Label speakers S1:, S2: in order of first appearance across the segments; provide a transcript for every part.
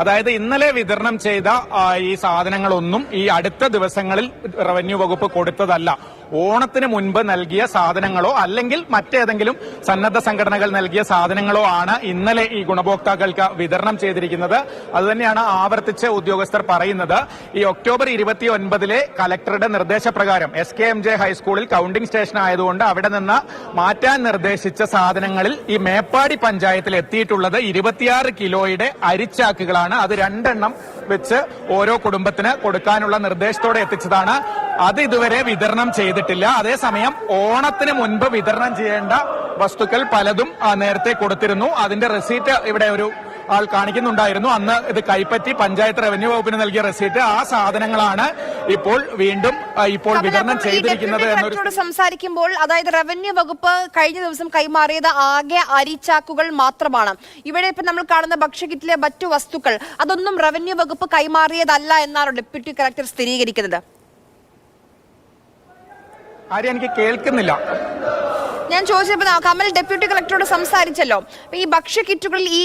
S1: അതായത് ഇന്നലെ വിതരണം ചെയ്ത ഈ സാധനങ്ങളൊന്നും ഈ അടുത്ത ദിവസങ്ങളിൽ റവന്യൂ വകുപ്പ് കൊടുത്തതല്ല. ഓണത്തിന് മുൻപ് നൽകിയ സാധനങ്ങളോ അല്ലെങ്കിൽ മറ്റേതെങ്കിലും സന്നദ്ധ സംഘടനകൾ നൽകിയ സാധനങ്ങളോ ആണ് ഇന്നലെ ഈ ഗുണഭോക്താക്കൾക്ക് വിതരണം ചെയ്തിരിക്കുന്നത്. അതുതന്നെയാണ് ആവർത്തിച്ച് ഉദ്യോഗസ്ഥർ പറയുന്നത്. ഈ ഒക്ടോബർ ഇരുപത്തി ഒൻപതിലെ കലക്ടറുടെ നിർദ്ദേശപ്രകാരം എസ് കെ എം ജെ ഹൈസ്കൂളിൽ കൌണ്ടിംഗ് സ്റ്റേഷൻ ആയതുകൊണ്ട് അവിടെ നിന്ന് മാറ്റാൻ നിർദ്ദേശിച്ച സാധനങ്ങളിൽ ഈ മേപ്പാടി പഞ്ചായത്തിൽ എത്തിയിട്ടുള്ളത് ഇരുപത്തിയാറ് കിലോയുടെ അരിച്ചാക്കുകളാണ്. അത് രണ്ടെണ്ണം വെച്ച് ഓരോ കുടുംബത്തിന് കൊടുക്കാനുള്ള നിർദ്ദേശത്തോടെ എത്തിച്ചതാണ്. അത് ഇതുവരെ വിതരണം ചെയ്തിട്ടില്ല. അതേസമയം ഓണത്തിന് മുൻപ് വിതരണം ചെയ്യേണ്ട വസ്തുക്കൾ പലതും നേരത്തെ കൊടുത്തിരുന്നു. അതിന്റെ റെസീറ്റ് ഇവിടെ ഒരു ആൾ കാണിക്കുന്നുണ്ടായിരുന്നു. അന്ന് ഇത് കൈപ്പറ്റി പഞ്ചായത്ത് റവന്യൂ വകുപ്പിന് നൽകിയ റെസീറ്റ് ആ സാധനങ്ങളാണ് ഇപ്പോൾ വീണ്ടും ഇപ്പോൾ വിതരണം ചെയ്തിരിക്കുന്നത് എന്നൊരു
S2: സംസാരിക്കുമ്പോൾ അതായത് റവന്യൂ വകുപ്പ് കഴിഞ്ഞ ദിവസം കൈമാറിയത് ആകെ അരിച്ചാക്കുകൾ മാത്രമാണ്. ഇവിടെ ഇപ്പൊ നമ്മൾ കാണുന്ന ഭക്ഷ്യകിറ്റിലെ മറ്റു വസ്തുക്കൾ അതൊന്നും റവന്യൂ വകുപ്പ് കൈമാറിയതല്ല എന്നാണ് ഡെപ്യൂട്ടി കളക്ടർ സ്ഥിരീകരിക്കുന്നത്.
S1: ആരും എനിക്ക് കേൾക്കുന്നില്ല.
S2: ഞാൻ ചോദിച്ചപ്പോ കമൽ ഡെപ്യൂട്ടി കളക്ടറോട് സംസാരിച്ചല്ലോ. ഈ ഭക്ഷ്യ കിറ്റുകളിൽ ഈ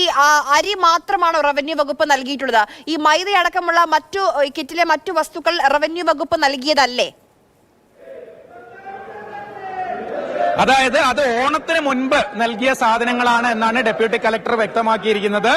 S2: അരി മാത്രമാണോ റവന്യൂ വകുപ്പ് നൽകിയിട്ടുള്ളത്? ഈ മൈദ അടക്കമുള്ള മറ്റു കിറ്റിലെ മറ്റു വസ്തുക്കൾ റവന്യൂ വകുപ്പ് നൽകിയതല്ലേ?
S1: അതായത് അത് ഓണത്തിന് മുൻപ് നൽകിയ സാധനങ്ങളാണ് എന്നാണ് ഡെപ്യൂട്ടി കലക്ടർ വ്യക്തമാക്കിയിരിക്കുന്നത്.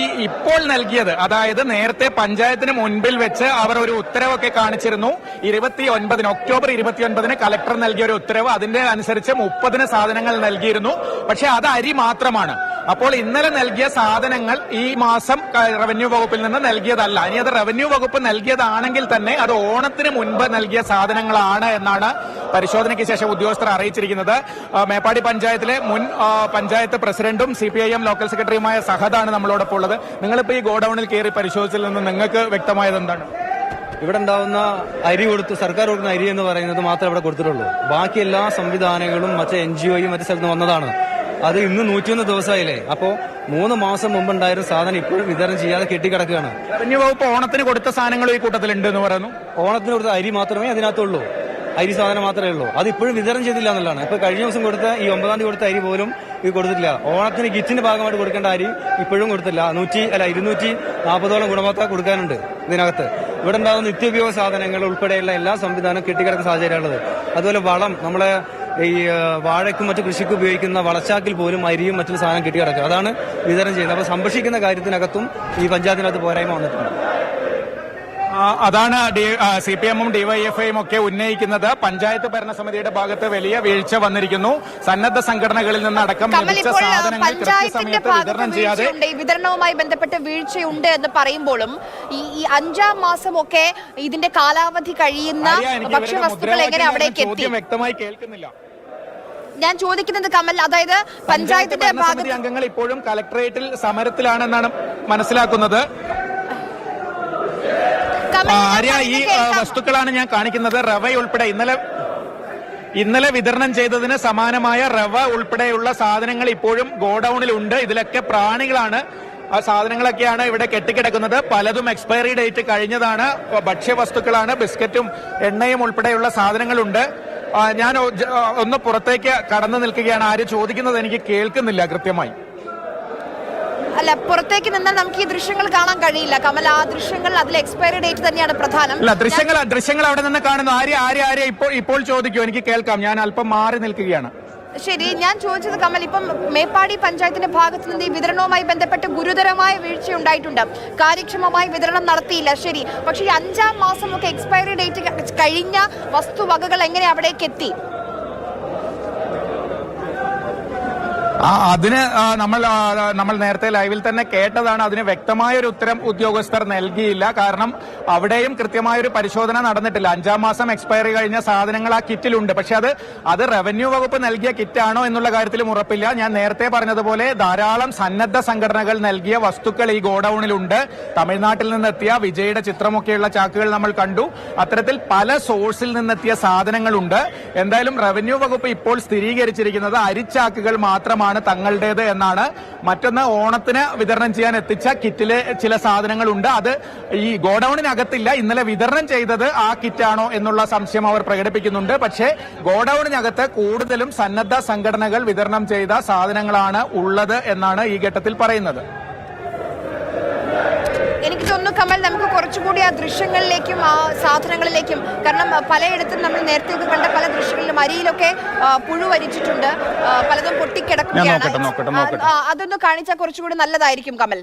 S1: ഈ ഇപ്പോൾ നൽകിയത് അതായത് നേരത്തെ പഞ്ചായത്തിന് മുൻപിൽ വെച്ച് അവർ ഒരു ഉത്തരവൊക്കെ കാണിച്ചിരുന്നു. ഇരുപത്തി ഒൻപതിന് ഒക്ടോബർ ഇരുപത്തി ഒൻപതിന് കലക്ടർ നൽകിയ ഒരു ഉത്തരവ് അതിന്റെ അനുസരിച്ച് മുപ്പതിന് സാധനങ്ങൾ നൽകിയിരുന്നു. പക്ഷെ അത് അരി മാത്രമാണ്. അപ്പോൾ ഇന്നലെ നൽകിയ സാധനങ്ങൾ ഈ മാസം റവന്യൂ വകുപ്പിൽ നിന്ന് നൽകിയതല്ല. ഇനി അത് റവന്യൂ വകുപ്പ് നൽകിയതാണെങ്കിൽ തന്നെ അത് ഓണത്തിന് മുൻപ് നൽകിയ സാധനങ്ങളാണ് എന്നാണ് പരിശോധനയ്ക്ക് ശേഷം ഉദ്യോഗസ്ഥർ അറിയിച്ചിരിക്കുന്നത്. ആ, മേപ്പാടി പഞ്ചായത്തിലെ മുൻ പഞ്ചായത്ത് പ്രസിഡന്റും C P I M local സെക്രട്ടറിയുമായ സഹദാണ് നമ്മളോടൊപ്പം ഉള്ളത്. നിങ്ങളിപ്പോ ഈ ഗോഡൌണിൽ കയറി പരിശോധിച്ചതിൽ നിന്ന് നിങ്ങൾക്ക് വ്യക്തമായത് എന്താണ്?
S3: ഇവിടെ ഉണ്ടാവുന്ന അരി കൊടുത്ത് സർക്കാർ കൊടുക്കുന്ന അരി എന്ന് പറയുന്നത് മാത്രമേ ഇവിടെ കൊടുത്തിട്ടുള്ളൂ. ബാക്കി എല്ലാ സംവിധാനങ്ങളും മറ്റേ എൻ ജി ഒയും മറ്റു സ്ഥലത്ത് വന്നതാണ്. അത് ഇന്ന് നൂറ്റിയൊന്ന് ദിവസമായില്ലേ? അപ്പോ മൂന്ന് മാസം മുമ്പ് ഉണ്ടായിരുന്ന സാധനം ഇപ്പോഴും വിതരണം ചെയ്യാതെ കെട്ടിക്കിടക്കുകയാണ്.
S1: റവന്യൂ വകുപ്പ് ഓണത്തിന് കൊടുത്ത സാധനങ്ങൾ ഈ കൂട്ടത്തിലുണ്ട് എന്ന് പറയുന്നു.
S3: ഓണത്തിന് കൊടുത്ത അരി മാത്രമേ അതിനകത്തുള്ളൂ. അരി സാധനം മാത്രമേ ഉള്ളൂ. അത് ഇപ്പോഴും വിതരണം ചെയ്തില്ല എന്നുള്ളതാണ്. ഇപ്പൊ കഴിഞ്ഞ ദിവസം കൊടുത്ത ഈ ഒമ്പതാം തീയതി കൊടുത്ത അരി പോലും ഇത് കൊടുത്തിട്ടില്ല. ഓണത്തിന് കിച്ചിന്റെ ഭാഗമായിട്ട് കൊടുക്കേണ്ട അരി ഇപ്പോഴും കൊടുത്തില്ല. നൂറ്റി അല്ല ഇരുന്നൂറ്റി നാൽപ്പതോളം ഗുണഭോക്താ കൊടുക്കാനുണ്ട് ഇതിനകത്ത്. ഇവിടെ ഉണ്ടാകുന്ന നിത്യോപയോഗ സാധനങ്ങൾ ഉൾപ്പെടെയുള്ള എല്ലാ സംവിധാനവും കെട്ടിക്കിടക്കുന്ന സാഹചര്യമുള്ളത് അതുപോലെ വളം. നമ്മളെ ഈ വാഴയ്ക്കും മറ്റു കൃഷിക്കും ഉപയോഗിക്കുന്ന വളച്ചാക്കിൽ പോലും അരിയും മറ്റു സാധനം കെട്ടിക്കിടക്കുക അതാണ് വിതരണം ചെയ്യുന്നത്. അപ്പൊ സംരക്ഷിക്കുന്ന കാര്യത്തിനകത്തും ഈ പഞ്ചായത്തിനകത്ത് പോരായ്മ വന്നിട്ടുണ്ട്.
S1: അതാണ് സി പി എമ്മും ഡിവൈഎഫ്ഐയും ഒക്കെ ഉന്നയിക്കുന്നത്. പഞ്ചായത്ത് ഭരണസമിതിയുടെ ഭാഗത്ത് വലിയ വീഴ്ച വന്നിരിക്കുന്നു. സന്നദ്ധ സംഘടനകളിൽ നിന്ന് അടക്കം
S2: കമൽ
S1: ലഭിച്ച സാധനങ്ങൾ
S2: പഞ്ചായത്തിന്റെ
S1: കൃത്യസമയത്ത്
S2: ഭാഗത്ത്
S1: വിതരണം ചെയ്യാതെ
S2: വിതരണവുമായി ബന്ധപ്പെട്ട് വീഴ്ചയുണ്ട് എന്ന് പറയുമ്പോഴും ഈ അഞ്ചാം മാസം ഒക്കെ ഇതിന്റെ കാലാവധി കഴിയുന്ന ഭക്ഷ്യവസ്തുക്കൾ എങ്ങനെ അവിടേക്ക് എത്തി?
S1: വ്യക്തമായി കേൾക്കുന്നില്ല.
S2: ഞാൻ ചോദിക്കുന്നത് കമൽ അതായത് പഞ്ചായത്തിന്റെ
S1: അംഗങ്ങൾ ഇപ്പോഴും കലക്ടറേറ്റിൽ സമരത്തിലാണെന്നാണ് മനസ്സിലാക്കുന്നത്. ആര്യ ഈ. വസ്തുക്കളാണ് ഞാൻ കാണിക്കുന്നത്. റവ ഉൾപ്പെടെ ഇന്നലെ ഇന്നലെ വിതരണം ചെയ്തതിന് സമാനമായ റവ ഉൾപ്പെടെയുള്ള സാധനങ്ങൾ ഇപ്പോഴും ഗോഡൌണിൽ ഉണ്ട് ഇതിലൊക്കെ പ്രാണികളാണ്. ആ സാധനങ്ങളൊക്കെയാണ് ഇവിടെ കെട്ടിക്കിടക്കുന്നത്. പലതും എക്സ്പയറി ഡേറ്റ് കഴിഞ്ഞതാണ്. ഭക്ഷ്യവസ്തുക്കളാണ് ബിസ്ക്കറ്റും എണ്ണയും ഉൾപ്പെടെയുള്ള സാധനങ്ങളുണ്ട്. ഞാൻ ഒന്ന് പുറത്തേക്ക് കടന്നു നിൽക്കുകയാണ്. ആര് ചോദിക്കുന്നത് എനിക്ക് കേൾക്കുന്നില്ല കൃത്യമായി.
S2: അല്ല പുറത്തേക്ക് നിന്നാൽ നമുക്ക് ഈ ദൃശ്യങ്ങൾ കാണാൻ കഴിയില്ല. കമൽ ആ ദൃശ്യങ്ങൾ അതിൽ എക്സ്പയറി ഡേറ്റ് തന്നെയാണ് പ്രധാനം.
S1: അല്ല ദൃശ്യങ്ങൾ ദൃശ്യങ്ങൾ അവിടെ നിന്ന് കാണുന്നു. ആര്യ ആര്യ ആര്യ ഇപ്പോൾ ഇപ്പോൾ ചോദിക്കൂ. എനിക്ക് കേൾക്കാം. ഞാൻ അല്പം മാറി നിൽക്കുകയാണ്.
S2: ശരി ഞാൻ ചോദിച്ചത് കമൽ ഇപ്പം മേപ്പാടി പഞ്ചായത്തിന്റെ ഭാഗത്ത് നിന്ന് ഈ വിതരണവുമായി ബന്ധപ്പെട്ട് ഗുരുതരമായ വീഴ്ച ഉണ്ടായിട്ടുണ്ട് കാര്യക്ഷമമായി വിതരണം നടത്തിയില്ല. ശരി പക്ഷേ ഈ അഞ്ചാം മാസമൊക്കെ എക്സ്പയറി ഡേറ്റ് കഴിഞ്ഞ വസ്തുവകകൾ എങ്ങനെ അവിടേക്ക് എത്തി?
S1: അതിന് നമ്മൾ നമ്മൾ നേരത്തെ ലൈവിൽ തന്നെ കേട്ടതാണ്. അതിന് വ്യക്തമായ ഒരു ഉത്തരം ഉദ്യോഗസ്ഥർ നൽകിയില്ല. കാരണം അവിടെയും കൃത്യമായ ഒരു പരിശോധന നടന്നിട്ടില്ല. അഞ്ചാം മാസം എക്സ്പയറി കഴിഞ്ഞ സാധനങ്ങൾ ആ കിറ്റിലുണ്ട്. പക്ഷെ അത് അത് റവന്യൂ വകുപ്പ് നൽകിയ കിറ്റാണോ എന്നുള്ള കാര്യത്തിലും ഉറപ്പില്ല. ഞാൻ നേരത്തെ പറഞ്ഞതുപോലെ ധാരാളം സന്നദ്ധ സംഘടനകൾ നൽകിയ വസ്തുക്കൾ ഈ ഗോഡൌണിലുണ്ട്. തമിഴ്നാട്ടിൽ നിന്നെത്തിയ വിജയുടെ ചിത്രമൊക്കെയുള്ള ചാക്കുകൾ നമ്മൾ കണ്ടു. അത്തരത്തിൽ പല സോഴ്സിൽ നിന്നെത്തിയ സാധനങ്ങളുണ്ട്. എന്തായാലും റവന്യൂ വകുപ്പ് ഇപ്പോൾ സ്ഥിരീകരിച്ചിരിക്കുന്നത് അരിച്ചാക്കുകൾ മാത്രമാണ്. തങ്ങളുടേത് എന്നാണ് മറ്റൊന്ന് ഓണത്തിന് വിതരണം ചെയ്യാൻ എത്തിച്ച കിറ്റിലെ ചില സാധനങ്ങളുണ്ട്. അത് ഈ ഗോഡൌണിനകത്തില്ല. ഇന്നലെ വിതരണം ചെയ്തത് ആ കിറ്റാണോ എന്നുള്ള സംശയം അവർ പ്രകടിപ്പിക്കുന്നുണ്ട്. പക്ഷേ ഗോഡൌണിനകത്ത് കൂടുതലും സന്നദ്ധ സംഘടനകൾ വിതരണം ചെയ്ത സാധനങ്ങളാണ് ഉള്ളത് എന്നാണ് ഈ ഘട്ടത്തിൽ പറയുന്നത്
S2: എനിക്ക് തോന്നുന്നു കമൽ നമുക്ക് കുറച്ചുകൂടി ആ ദൃശ്യങ്ങളിലേക്കും ആ സാധനങ്ങളിലേക്കും കാരണം പലയിടത്തും നമ്മൾ നേരത്തെ ഒക്കെ കണ്ട പല ദൃശ്യങ്ങളിലും അരിയിലൊക്കെ പുഴു വരിച്ചിട്ടുണ്ട്. പലതും പൊട്ടിക്കിടക്കുകയാണ്. അതൊന്ന് കാണിച്ചാൽ കുറച്ചുകൂടി നല്ലതായിരിക്കും കമൽ.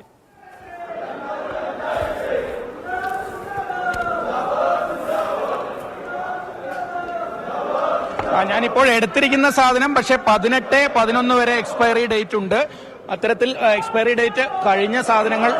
S1: ഞാനിപ്പോൾ എടുത്തിരിക്കുന്ന സാധനം പക്ഷെ പതിനെട്ട് പതിനൊന്ന് വരെ എക്സ്പയറി ഡേറ്റ് ഉണ്ട്. അത്തരത്തിൽ എക്സ്പയറി ഡേറ്റ് കഴിഞ്ഞ സാധനങ്ങൾ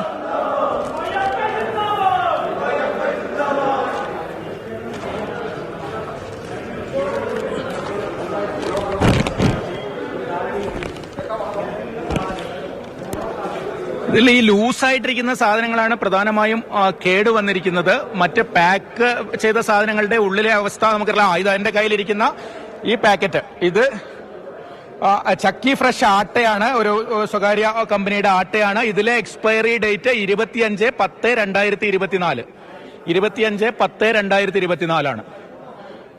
S1: ഇതിൽ ഈ ലൂസായിട്ടിരിക്കുന്ന സാധനങ്ങളാണ് പ്രധാനമായും ആ, കേട് വന്നിരിക്കുന്നത്. മറ്റ് പാക്ക് ചെയ്ത സാധനങ്ങളുടെ ഉള്ളിലെ അവസ്ഥ നമുക്കറിയാം ഇത് എന്റെ കയ്യിലിരിക്കുന്ന ഈ പാക്കറ്റ്. ഇത് ചക്കി ഫ്രഷ് ആട്ടയാണ് ഒരു സ്വകാര്യ കമ്പനിയുടെ ആട്ടയാണ്. ഇതിലെ എക്സ്പയറി ഡേറ്റ് ഇരുപത്തിയഞ്ച് പത്ത് രണ്ടായിരത്തി ഇരുപത്തിനാല്. ഇരുപത്തിയഞ്ച് പത്ത് രണ്ടായിരത്തി ഇരുപത്തിനാലാണ്.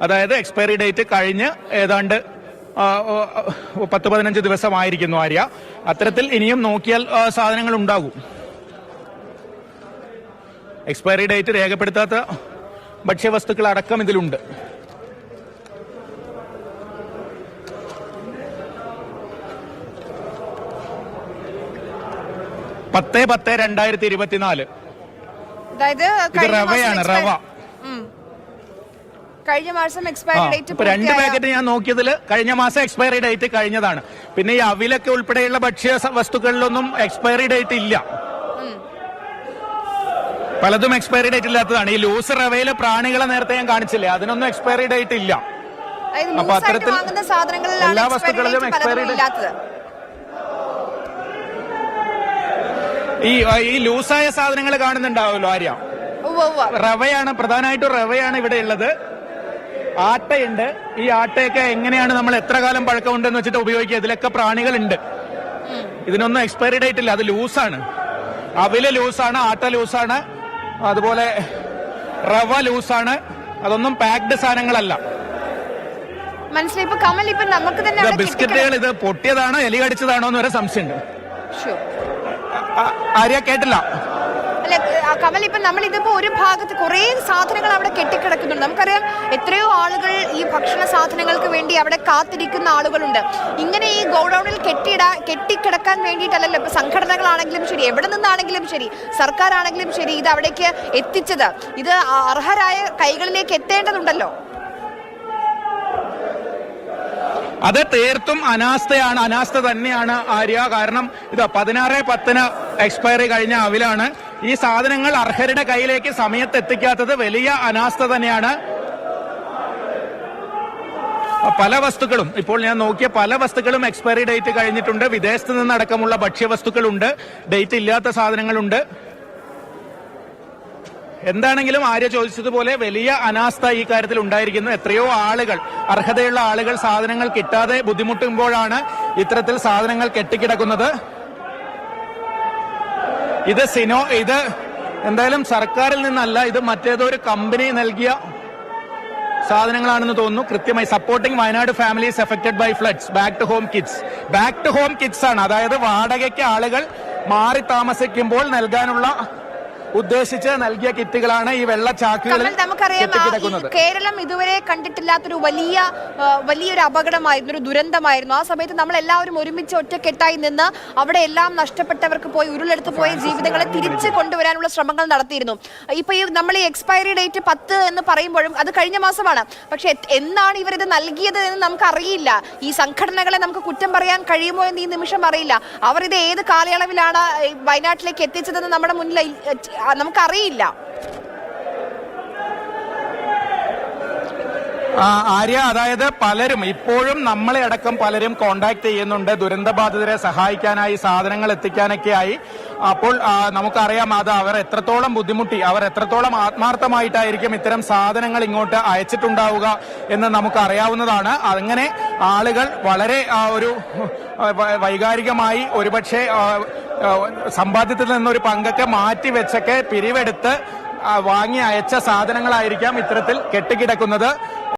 S1: അതായത് എക്സ്പയറി ഡേറ്റ് കഴിഞ്ഞ് ഏതാണ്ട് പത്ത് പതിനഞ്ച് ദിവസമായിരിക്കുന്നു ആര്യ. അത്തരത്തിൽ ഇനിയും നോക്കിയാൽ സാധനങ്ങൾ ഉണ്ടാകും. എക്സ്പയറി ഡേറ്റ് രേഖപ്പെടുത്താത്ത ഭക്ഷ്യവസ്തുക്കൾ അടക്കം ഇതിലുണ്ട്. പത്ത് പത്ത് രണ്ടായിരത്തി ഇരുപത്തിനാല്.
S2: അതായത്
S1: റവയാണ് റവ.
S2: കഴിഞ്ഞ മാസം എക്സ്പയറി ഡേറ്റ്
S1: രണ്ട് പാക്കറ്റ് ഞാൻ നോക്കിയതിൽ കഴിഞ്ഞ മാസം എക്സ്പയറി ഡേറ്റ് കഴിഞ്ഞതാണ്. പിന്നെ ഈ അവിലൊക്കെ ഉൾപ്പെടെയുള്ള ഭക്ഷ്യ വസ്തുക്കളിലൊന്നും എക്സ്പയറി ഡേറ്റ് ഇല്ല. പലതും എക്സ്പയറി ഡേറ്റ് ഇല്ലാത്തതാണ്. ഈ ലൂസർ റവയിലെ പ്രാണികളെ നേരത്തെ ഞാൻ കാണിച്ചില്ലേ? അതിനൊന്നും എക്സ്പയറി ഡേറ്റ് ഇല്ല. അപ്പൊ അത്തരത്തിൽ എല്ലാ വസ്തുക്കളിലും എക്സ്പയറി
S2: ഇല്ലാത്തത്.
S1: ഈ ഈ ലൂസായ സാധനങ്ങൾ കാണുന്നുണ്ടാവുമല്ലോ ആര്യ. റവയാണ് പ്രധാനമായിട്ടും റവയാണ് ഇവിടെ ഉള്ളത്. ആട്ടയുണ്ട്. ഈ ആട്ടയൊക്കെ എങ്ങനെയാണ് നമ്മൾ എത്ര കാലം പഴക്കമുണ്ടെന്ന് വെച്ചിട്ട് ഉപയോഗിക്കുക? ഇതിലൊക്കെ പ്രാണികളുണ്ട്. ഇതിനൊന്നും എക്സ്പയറി ഡേറ്റ് ഇല്ല. അത് ലൂസാണ്. അവിൽ ലൂസാണ് ആട്ട ലൂസാണ് അതുപോലെ റവ ലൂസാണ്. അതൊന്നും പാക്ഡ് സാധനങ്ങളല്ല.
S2: മനസ്സിലായി. ഇപ്പൊ കമൽ ഇപ്പൊ നമുക്ക് തന്നെ
S1: ഇത് ബിസ്ക്കറ്റുകൾ ഇത് പൊട്ടിയതാണോ എലി കടിച്ചതാണോ എന്ന് വരെ സംശയമുണ്ട്. ആര്യ കേട്ടില്ല.
S2: അല്ല കമൽ ഇപ്പൊ നമ്മൾ ഇതിപ്പോ ഒരു ഭാഗത്ത് കുറേ സാധനങ്ങൾ അവിടെ കെട്ടിക്കിടക്കുന്നുണ്ട്. നമുക്കറിയാം എത്രയോ ആളുകൾ ഈ ഭക്ഷണ സാധനങ്ങൾക്ക് വേണ്ടി അവിടെ കാത്തിരിക്കുന്ന ആളുകളുണ്ട്. ഇങ്ങനെ ഈ ഗോഡൌണിൽ കെട്ടിയിട കെട്ടിക്കിടക്കാൻ വേണ്ടിയിട്ടല്ലല്ലോ ഇപ്പൊ സംഘടനകളാണെങ്കിലും ശരി എവിടെ നിന്നാണെങ്കിലും ശരി സർക്കാർ ആണെങ്കിലും ശരി ഇത് അവിടേക്ക് എത്തിച്ചത്. ഇത് അർഹരായ കൈകളിലേക്ക് എത്തേണ്ടതുണ്ടല്ലോ.
S1: അത് തീർത്തും അനാസ്ഥയാണ് അനാസ്ഥ തന്നെയാണ് ആര്യ. കാരണം ഇത് പതിനാറ് പത്തിന് എക്സ്പയറി കഴിഞ്ഞ അവിലാണ്. ഈ സാധനങ്ങൾ അർഹരുടെ കയ്യിലേക്ക് സമയത്ത് എത്തിക്കാത്തത് വലിയ അനാസ്ഥ തന്നെയാണ്. പല വസ്തുക്കളും ഇപ്പോൾ ഞാൻ നോക്കിയ പല വസ്തുക്കളും എക്സ്പയറി ഡേറ്റ് കഴിഞ്ഞിട്ടുണ്ട്. വിദേശത്ത് നിന്നടക്കമുള്ള ഭക്ഷ്യവസ്തുക്കളുണ്ട്. ഡേറ്റ് ഇല്ലാത്ത സാധനങ്ങളുണ്ട്. എന്താണെങ്കിലും ആര്യ ചോദിച്ചതുപോലെ വലിയ അനാസ്ഥ ഈ കാര്യത്തിൽ ഉണ്ടായിരിക്കുന്നു. എത്രയോ ആളുകൾ അർഹതയുള്ള ആളുകൾ സാധനങ്ങൾ കിട്ടാതെ ബുദ്ധിമുട്ടുമ്പോഴാണ് ഇത്തരത്തിൽ സാധനങ്ങൾ കെട്ടിക്കിടക്കുന്നത്. ഇത് സിനോ ഇത് എന്തായാലും സർക്കാരിൽ നിന്നല്ല ഇത് മറ്റേതോ ഒരു കമ്പനി നൽകിയ സാധനങ്ങളാണെന്ന് തോന്നുന്നു. കൃത്യമായി supporting Wayanad families affected by floods back to home kits back to home kits ആണ്. അതായത് വാടകയ്ക്ക് ആളുകൾ മാറി താമസിക്കുമ്പോൾ നൽകാനുള്ള ഉദ്ദേശിച്ച് നൽകിയ കിറ്റുകളാണ് ഈ വെള്ള ചാക്കുകളിൽ
S2: കമൽ നമുക്കറിയാം കേരളം ഇതുവരെ കണ്ടിട്ടില്ലാത്തൊരു വലിയ വലിയൊരു അപകടമായിരുന്നു ഒരു ദുരന്തമായിരുന്നു. ആ സമയത്ത് നമ്മൾ എല്ലാവരും ഒരുമിച്ച് ഒറ്റക്കെട്ടായി നിന്ന് അവിടെ എല്ലാം നഷ്ടപ്പെട്ടവർക്ക് പോയി ഉരുളെടുത്ത് പോയ ജീവിതങ്ങളെ തിരിച്ചു കൊണ്ടുവരാനുള്ള ശ്രമങ്ങൾ നടത്തിയിരുന്നു. ഇപ്പൊ ഈ നമ്മൾ ഈ എക്സ്പയറി ഡേറ്റ് പത്ത് എന്ന് പറയുമ്പോഴും അത് കഴിഞ്ഞ മാസമാണ്. പക്ഷെ എന്നാണ് ഇവരിത് നൽകിയത് എന്ന് നമുക്ക് അറിയില്ല ഈ സംഘടനകളെ നമുക്ക് കുറ്റം പറയാൻ കഴിയുമോ എന്ന് ഈ നിമിഷം അറിയില്ല. അവർ ഇത് ഏത് കാലയളവിലാണ് വയനാട്ടിലേക്ക് എത്തിച്ചതെന്ന് നമ്മുടെ മുന്നിൽ നമുക്കറിയില്ല.
S1: ആര്യ അതായത് പലരും ഇപ്പോഴും നമ്മളെ അടക്കം പലരും കോണ്ടാക്ട് ചെയ്യുന്നുണ്ട്. ദുരന്തബാധിതരെ സഹായിക്കാനായി സാധനങ്ങൾ എത്തിക്കാനൊക്കെയായി അപ്പോൾ നമുക്കറിയാം അത് അവർ എത്രത്തോളം ബുദ്ധിമുട്ടി അവർ എത്രത്തോളം ആത്മാർത്ഥമായിട്ടായിരിക്കും ഇത്തരം സാധനങ്ങൾ ഇങ്ങോട്ട് അയച്ചിട്ടുണ്ടാവുക എന്ന് നമുക്കറിയാവുന്നതാണ്. അങ്ങനെ ആളുകൾ വളരെ ഒരു വൈകാരികമായി ഒരുപക്ഷെ സമ്പാദ്യത്തിൽ നിന്നൊരു പങ്കൊക്കെ മാറ്റി വെച്ചൊക്കെ പിരിവെടുത്ത് വാങ്ങി അയച്ച സാധനങ്ങളായിരിക്കാം ഇത്തരത്തിൽ കെട്ടിക്കിടക്കുന്നത്.